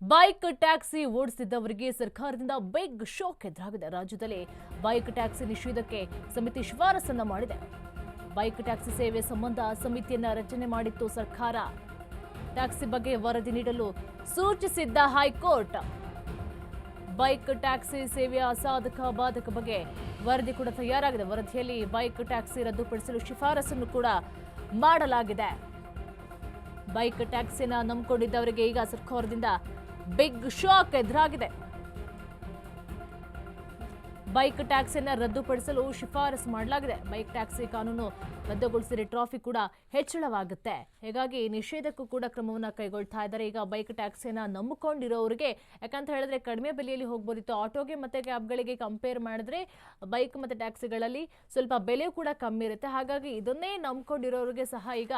Bike taxi ಓಡಿಸಿದ್ದವರಿಗೆ ಸರ್ಕಾರದಿಂದ big shock ಎದುರಾಗಿದೆ. ರಾಜ್ಯದಲ್ಲಿ ಬೈಕ್ ಟ್ಯಾಕ್ಸಿ ನಿಷೇಧಕ್ಕೆ ಸಮಿತಿ ಶಿಫಾರಸನ್ನ ಮಾಡಿದೆ. ಬೈಕ್ ಟ್ಯಾಕ್ಸಿ ಸೇವೆ ಸಂಬಂಧ ಸಮಿತಿಯನ್ನ ರಚನೆ ಮಾಡಿತ್ತು ಸರ್ಕಾರ. ಟ್ಯಾಕ್ಸಿ ಬಗ್ಗೆ ವರದಿ ನೀಡಲು ಸೂಚಿಸಿದ್ದ ಹೈಕೋರ್ಟ್. ಬೈಕ್ ಟ್ಯಾಕ್ಸಿ ಸೇವೆಯ ಸಾಧಕ ಬಾಧಕ ಬಗ್ಗೆ ವರದಿ ಕೂಡ ತಯಾರಾಗಿದೆ. ವರದಿಯಲ್ಲಿ ಬೈಕ್ ಟ್ಯಾಕ್ಸಿ ರದ್ದುಪಡಿಸಲು ಶಿಫಾರಸನ್ನು ಕೂಡ ಮಾಡಲಾಗಿದೆ. ಬೈಕ್ ಟ್ಯಾಕ್ಸಿನ ನಂಬಿಕೊಂಡಿದ್ದವರಿಗೆ ಈಗ ಸರ್ಕಾರದಿಂದ ಬಿಗ್ ಶಾಕ್ ಎದುರಾಗಿದೆ. ಬೈಕ್ ಟ್ಯಾಕ್ಸಿಯನ್ನು ರದ್ದುಪಡಿಸಲು ಶಿಫಾರಸು ಮಾಡಲಾಗಿದೆ. ಬೈಕ್ ಟ್ಯಾಕ್ಸಿ ಕಾನೂನು ರದ್ದುಗೊಳಿಸಿದರೆ ಟ್ರಾಫಿಕ್ ಕೂಡ ಹೆಚ್ಚಳವಾಗುತ್ತೆ. ಹೀಗಾಗಿ ನಿಷೇಧಕ್ಕೂ ಕೂಡ ಕ್ರಮವನ್ನು ಕೈಗೊಳ್ತಾ ಇದ್ದಾರೆ. ಈಗ ಬೈಕ್ ಟ್ಯಾಕ್ಸಿಯನ್ನು ನಂಬಿಕೊಂಡಿರೋರಿಗೆ, ಯಾಕಂತ ಹೇಳಿದ್ರೆ ಕಡಿಮೆ ಬೆಲೆಯಲ್ಲಿ ಹೋಗ್ಬೋದಿತ್ತು. ಆಟೋಗೆ ಮತ್ತೆ ಕ್ಯಾಬ್ಗಳಿಗೆ ಕಂಪೇರ್ ಮಾಡಿದ್ರೆ ಬೈಕ್ ಮತ್ತು ಟ್ಯಾಕ್ಸಿಗಳಲ್ಲಿ ಸ್ವಲ್ಪ ಬೆಲೆ ಕೂಡ ಕಮ್ಮಿ ಇರುತ್ತೆ. ಹಾಗಾಗಿ ಇದನ್ನೇ ನಂಬ್ಕೊಂಡಿರೋರಿಗೆ ಸಹ ಈಗ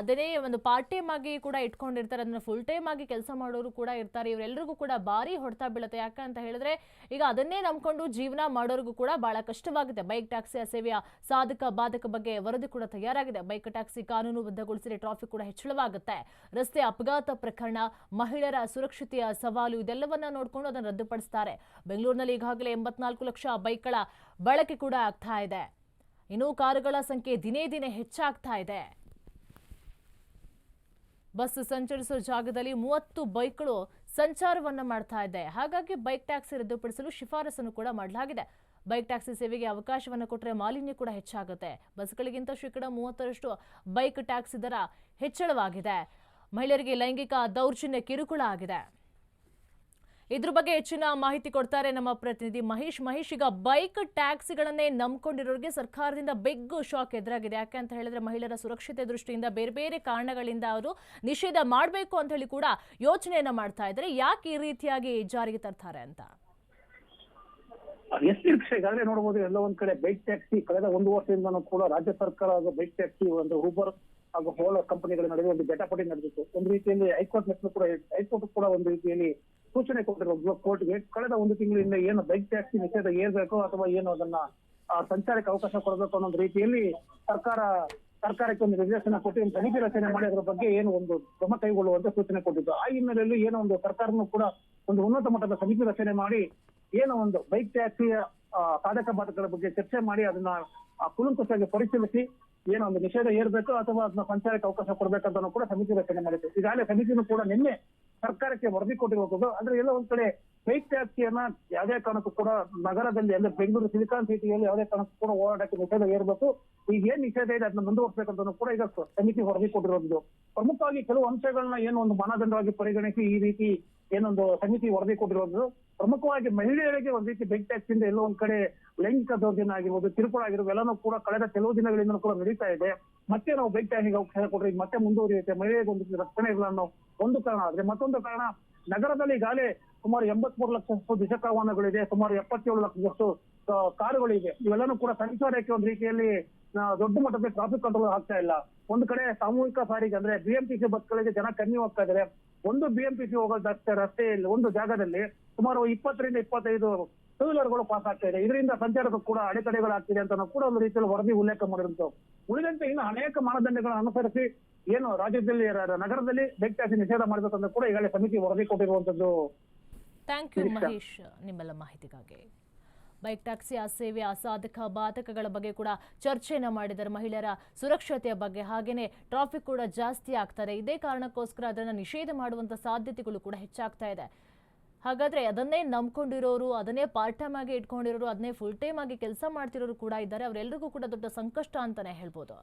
ಅದನ್ನೇ ಒಂದು ಪಾರ್ಟ್ ಟೈಮ್ ಆಗಿ ಕೂಡ ಇಟ್ಕೊಂಡಿರ್ತಾರೆ. ಅದನ್ನು ಫುಲ್ ಟೈಮ್ ಆಗಿ ಕೆಲಸ ಮಾಡೋರು ಕೂಡ ಇರ್ತಾರೆ. ಇವರೆಲ್ಲರಿಗೂ ಕೂಡ ಭಾರಿ ಹೊಡೆತ ಬೀಳುತ್ತೆ. ಯಾಕಂತ ಹೇಳಿದ್ರೆ ಈಗ ಅದನ್ನೇ ನಂಬ್ಕೊಂಡು ಜೀವನ ಮಾಡೋರಿಗೂ ಕೂಡ ಬಹಳ ಕಷ್ಟವಾಗುತ್ತೆ. ಬೈಕ್ ಟ್ಯಾಕ್ಸಿ ಸೇವೆಯ ಸಾಧಕ ಬಾಧಕ ಬಗ್ಗೆ ವರದಿ ಕೂಡ ತಯಾರಾಗಿದೆ. ಬೈಕ್, ಟ್ಯಾಕ್ಸಿ ಕಾನೂನುಬದ್ಧಗೊಳಿಸಿದರೆ ಟ್ರಾಫಿಕ್ ಕೂಡ ಹೆಚ್ಚಳವಾಗುತ್ತೆ. ರಸ್ತೆ ಅಪಘಾತ ಪ್ರಕರಣ, ಮಹಿಳೆಯರ ಸುರಕ್ಷತೆಯ ಸವಾಲು ಇದೆಲ್ಲವನ್ನ ನೋಡಿಕೊಂಡು ಅದನ್ನು ರದ್ದುಪಡಿಸ್ತಾರೆ. ಬೆಂಗಳೂರಿನಲ್ಲಿ ಈಗಾಗಲೇ ಎಂಬತ್ನಾಲ್ಕು ಲಕ್ಷ ಬೈಕ್ಗಳ ಬಳಕೆ ಕೂಡ ಆಗ್ತಾ ಇದೆ. ಇನ್ನು ಕಾರುಗಳ ಸಂಖ್ಯೆ ದಿನೇ ದಿನೇ ಹೆಚ್ಚಾಗ್ತಾ ಇದೆ. ಬಸ್ ಸಂಚರಿಸೋ ಜಾಗದಲ್ಲಿ ಮೂವತ್ತು ಬೈಕ್ಗಳು ಸಂಚಾರವನ್ನ ಮಾಡ್ತಾ ಇದೆ. ಹಾಗಾಗಿ ಬೈಕ್ ಟ್ಯಾಕ್ಸಿ ರದ್ದುಪಡಿಸಲು ಶಿಫಾರಸನ್ನು ಕೂಡ ಮಾಡಲಾಗಿದೆ. ಬೈಕ್ ಟ್ಯಾಕ್ಸಿ ಸೇವೆಗೆ ಅವಕಾಶವನ್ನು ಕೊಟ್ಟರೆ ಮಾಲಿನ್ಯ ಕೂಡ ಹೆಚ್ಚಾಗುತ್ತೆ. ಬಸ್ಗಳಿಗಿಂತ ಶೇಕಡ ಮೂವತ್ತರಷ್ಟು ಬೈಕ್ ಟ್ಯಾಕ್ಸಿ ದರ ಹೆಚ್ಚಳವಾಗಿದೆ. ಮಹಿಳೆಯರಿಗೆ ಲೈಂಗಿಕ ದೌರ್ಜನ್ಯ ಕಿರುಕುಳ ಆಗಿದೆ. ಇದ್ರ ಬಗ್ಗೆ ಹೆಚ್ಚಿನ ಮಾಹಿತಿ ಕೊಡ್ತಾರೆ ನಮ್ಮ ಪ್ರತಿನಿಧಿ ಮಹೇಶ್. ಮಹೇಶ್, ಈಗ ಬೈಕ್ ಟ್ಯಾಕ್ಸಿಗಳನ್ನೇ ನಂಬ್ಕೊಂಡಿರೋರಿಗೆ ಸರ್ಕಾರದಿಂದ ಬಿಗ್ ಶಾಕ್ ಎದುರಾಗಿದೆ. ಯಾಕೆ ಅಂತ ಹೇಳಿದ್ರೆ ಮಹಿಳೆಯರ ಸುರಕ್ಷತೆ ದೃಷ್ಟಿಯಿಂದ ಬೇರೆ ಬೇರೆ ಕಾರಣಗಳಿಂದ ಅವರು ನಿಷೇಧ ಮಾಡಬೇಕು ಅಂತ ಹೇಳಿ ಕೂಡ ಯೋಚನೆಯನ್ನ ಮಾಡ್ತಾ ಇದ್ದಾರೆ. ಯಾಕೆ ಈ ರೀತಿಯಾಗಿ ಜಾರಿಗೆ ತರ್ತಾರೆ ಅಂತ? ಎಸ್ ಈಗಾಗಲೇ ನೋಡಬಹುದು ಎಲ್ಲ ಒಂದ್ ಕಡೆ ಬೈಕ್ ಟ್ಯಾಕ್ಸಿ ಕಳೆದ ಒಂದು ವರ್ಷದಿಂದನೂ ಕೂಡ ರಾಜ್ಯ ಸರ್ಕಾರ ಹಾಗೂ ಬೈಕ್ ಟ್ಯಾಕ್ಸಿ ಒಂದು ಊಬರ್ ಹಾಗೂ ಓಲಾ ಕಂಪನಿಗಳ ನಡುವೆ ಒಂದು ಜಟಾಪಟಿ ನಡೆದಿತ್ತು. ಒಂದು ರೀತಿಯಲ್ಲಿ ಹೈಕೋರ್ಟ್ ಮೆಟ್ಲು ಕೂಡ ಹೈಕೋರ್ಟ್ ಕೂಡ ಒಂದು ರೀತಿಯಲ್ಲಿ ಸೂಚನೆ ಕೊಟ್ಟಿರೋ ಕೋರ್ಟ್ಗೆ. ಕಳೆದ ಒಂದು ತಿಂಗಳಿಂದ ಏನು ಬೈಕ್ ಟ್ಯಾಕ್ಸಿ ನಿಷೇಧ ಏರ್ಬೇಕು ಅಥವಾ ಏನು ಅದನ್ನ ಸಂಚಾರಕ್ಕೆ ಅವಕಾಶ ಕೊಡಬೇಕು ಅನ್ನೋ ರೀತಿಯಲ್ಲಿ ಸರ್ಕಾರ, ಸರ್ಕಾರಕ್ಕೆ ಒಂದು ನಿರ್ದೇಶನ ಕೊಟ್ಟು ಒಂದು ಸಮಿತಿ ರಚನೆ ಮಾಡಿ ಅದರ ಬಗ್ಗೆ ಏನು ಒಂದು ಕ್ರಮ ಕೈಗೊಳ್ಳುವಂತೆ ಸೂಚನೆ ಕೊಟ್ಟಿದ್ದು. ಆ ಹಿನ್ನೆಲೆಯಲ್ಲಿ ಏನೋ ಒಂದು ಸರ್ಕಾರನು ಕೂಡ ಒಂದು ಉನ್ನತ ಮಟ್ಟದ ಸಮಿತಿ ರಚನೆ ಮಾಡಿ ಏನೋ ಒಂದು ಬೈಕ್ ಟ್ಯಾಕ್ಸಿಯ ಸಾಧಕ ಬಾಧಕಗಳ ಬಗ್ಗೆ ಚರ್ಚೆ ಮಾಡಿ ಅದನ್ನ ಕೂಲಂಕುಷವಾಗಿ ಪರಿಶೀಲಿಸಿ ಏನೋ ಒಂದು ನಿಷೇಧ ಏರ್ಬೇಕು ಅಥವಾ ಅದನ್ನ ಸಂಚಾರಕ್ಕೆ ಅವಕಾಶ ಕೊಡ್ಬೇಕಂತ ಕೂಡ ಸಮಿತಿ ರಚನೆ ಮಾಡಿತ್ತು ಈಗಾಗಲೇ ಸಮಿತಿನೂ ಕೂಡ ನಿನ್ನೆ ಸರ್ಕಾರಕ್ಕೆ ವರದಿ ಕೊಟ್ಟಿರೋದು ಅಂದ್ರೆ ಎಲ್ಲ ಒಂದ್ ಕಡೆ ಬೈಕ್ ಟ್ಯಾಕ್ಸಿಯನ್ನ ಯಾವುದೇ ಕಾರಣಕ್ಕೂ ಕೂಡ ನಗರದಲ್ಲಿ ಅಂದ್ರೆ ಬೆಂಗಳೂರು ಸಿಲಿಕಾನ್ ಸಿಟಿಯಲ್ಲಿ ಯಾವುದೇ ಕಾರಣಕ್ಕೂ ಕೂಡ ಹೋರಾಟಕ್ಕೆ ನಿಷೇಧ ಏರ್ಬೇಕು ಈಗ ಏನ್ ನಿಷೇಧ ಇದೆ ಅದನ್ನ ಮುಂದುವರ್ಸಬೇಕಂತ ಕೂಡ ಈಗ ಸಮಿತಿ ವರದಿ ಕೊಟ್ಟಿರೋದು ಪ್ರಮುಖವಾಗಿ ಕೆಲವು ಅಂಶಗಳನ್ನ ಏನು ಒಂದು ಮಾನದಂಡವಾಗಿ ಪರಿಗಣಿಸಿ ಈ ರೀತಿ ಏನೊಂದು ಸಮಿತಿ ವರದಿ ಕೊಟ್ಟಿರೋದು ಪ್ರಮುಖವಾಗಿ ಮಹಿಳೆಯರಿಗೆ ಒಂದ್ ರೀತಿ ಬೈಕ್ ಟ್ಯಾಕ್ಸ್ ಇಂದ ಎಲ್ಲೋ ಒಂದ್ ಕಡೆ ಲೈಂಗಿಕ ದೌರ್ಜನ್ಯ ಆಗಿರ್ಬೋದು, ಕಿರುಕುಳ ಆಗಿರ್ಬೋದು, ಎಲ್ಲನೂ ಕೂಡ ಕಳೆದ ಕೆಲವು ದಿನಗಳಿಂದ ಕೂಡ ನಡೀತಾ ಇದೆ. ಮತ್ತೆ ನಾವು ಬೈಕ್ ಟ್ಯಾನಿಗೆ ಕೊಟ್ರೆ ಮತ್ತೆ ಮುಂದುವರಿಯುತ್ತೆ ಮಹಿಳೆಗೆ ಒಂದು ರಕ್ಷಣೆ ಇಲ್ಲ ಅನ್ನೋ ಒಂದು ಕಾರಣ ಆದ್ರೆ ಮತ್ತೊಂದು ಕಾರಣ, ನಗರದಲ್ಲಿ ಈಗಾಗಲೇ ಸುಮಾರು ಎಂಬತ್ಮೂರು ಲಕ್ಷದಷ್ಟು ದ್ವಿಚಕ್ರ ವಾಹನಗಳಿದೆ, ಸುಮಾರು ಎಪ್ಪತ್ತೇಳು ಲಕ್ಷದಷ್ಟು ಕಾರುಗಳಿವೆ. ಇವೆಲ್ಲನೂ ಕೂಡ ಸಂಚಾರಕ್ಕೆ ಒಂದು ರೀತಿಯಲ್ಲಿ ದೊಡ್ಡ ಮಟ್ಟದಲ್ಲಿ ಟ್ರಾಫಿಕ್ ಕಂಟ್ರೋಲ್ ಆಗ್ತಾ ಇಲ್ಲ. ಒಂದು ಕಡೆ ಸಾಮೂಹಿಕ ಸಾರಿಗೆ ಅಂದ್ರೆ ಬಿಎಂಟಿಸಿ ಬಸ್ಗಳಿಗೆ ಜನ ಕಮ್ಮಿ ಹೋಗ್ತಾ ಇದ್ದಾರೆ ಒಂದು ಬಿಎಂಟಿಸಿ ಹೋಗೋ ರಸ್ತೆ ರಸ್ತೆಯಲ್ಲಿ ಒಂದು ಜಾಗದಲ್ಲಿ ಸುಮಾರು ಇಪ್ಪತ್ತರಿಂದ ಇಪ್ಪತ್ತೈದು ಟೂ ವೀಲರ್ಗಳು ಪಾಸ್ ಆಗ್ತಾ ಇದೆ. ಇದರಿಂದ ಸಂಚಾರಕ್ಕೂ ಕೂಡ ಅಡೆತಡೆಗಳಾಗ್ತಿದೆ ಅಂತ ಕೂಡ ಒಂದು ರೀತಿಯಲ್ಲಿ ವರದಿ ಉಲ್ಲೇಖ ಮಾಡಿರುವಂತ ಉಳಿದಂತೆ ಇನ್ನು ಅನೇಕ ಮಾನದಂಡಗಳನ್ನು ಅನುಸರಿಸಿ ಏನು ರಾಜ್ಯದಲ್ಲಿ ನಗರದಲ್ಲಿ ಬೈಕ್ ಟ್ಯಾಕ್ಸಿ ನಿಷೇಧ ಮಾಡಬೇಕಂತ ಕೂಡ ಈಗಾಗಲೇ ಸಮಿತಿ ವರದಿ ಕೊಟ್ಟಿರುವಂತದ್ದು ಥ್ಯಾಂಕ್ ಯು ಮಹೇಶ್ ನಿಮ್ಮೆಲ್ಲ ಮಾಹಿತಿಗಾಗಿ. ಬೈಕ್ ಟ್ಯಾಕ್ಸಿ ಆ ಸೇವೆ ಅಸಾಧಕ ಬಾಧಕಗಳ ಬಗ್ಗೆ ಕೂಡ ಚರ್ಚೆಯನ್ನು ಮಾಡಿದ್ದಾರೆ ಮಹಿಳೆಯರ ಸುರಕ್ಷತೆಯ ಬಗ್ಗೆ. ಹಾಗೇನೆ ಟ್ರಾಫಿಕ್ ಕೂಡ ಜಾಸ್ತಿ ಆಗ್ತಾರೆ ಇದೇ ಕಾರಣಕ್ಕೋಸ್ಕರ ಅದನ್ನು ನಿಷೇಧ ಮಾಡುವಂತ ಸಾಧ್ಯತೆಗಳು ಕೂಡ ಹೆಚ್ಚಾಗ್ತಾ ಇದೆ. ಹಾಗಾದ್ರೆ ಅದನ್ನೇ ನಂಬ್ಕೊಂಡಿರೋರು, ಅದನ್ನೇ ಪಾರ್ಟ್ ಟೈಮ್ ಆಗಿ ಇಟ್ಕೊಂಡಿರೋರು, ಅದನ್ನೇ ಫುಲ್ ಟೈಮ್ ಆಗಿ ಕೆಲಸ ಮಾಡ್ತಿರೋರು ಕೂಡ ಇದ್ದಾರೆ. ಅವರೆಲ್ಲರಿಗೂ ಕೂಡ ದೊಡ್ಡ ಸಂಕಷ್ಟ ಅಂತಾನೆ ಹೇಳ್ಬೋದು.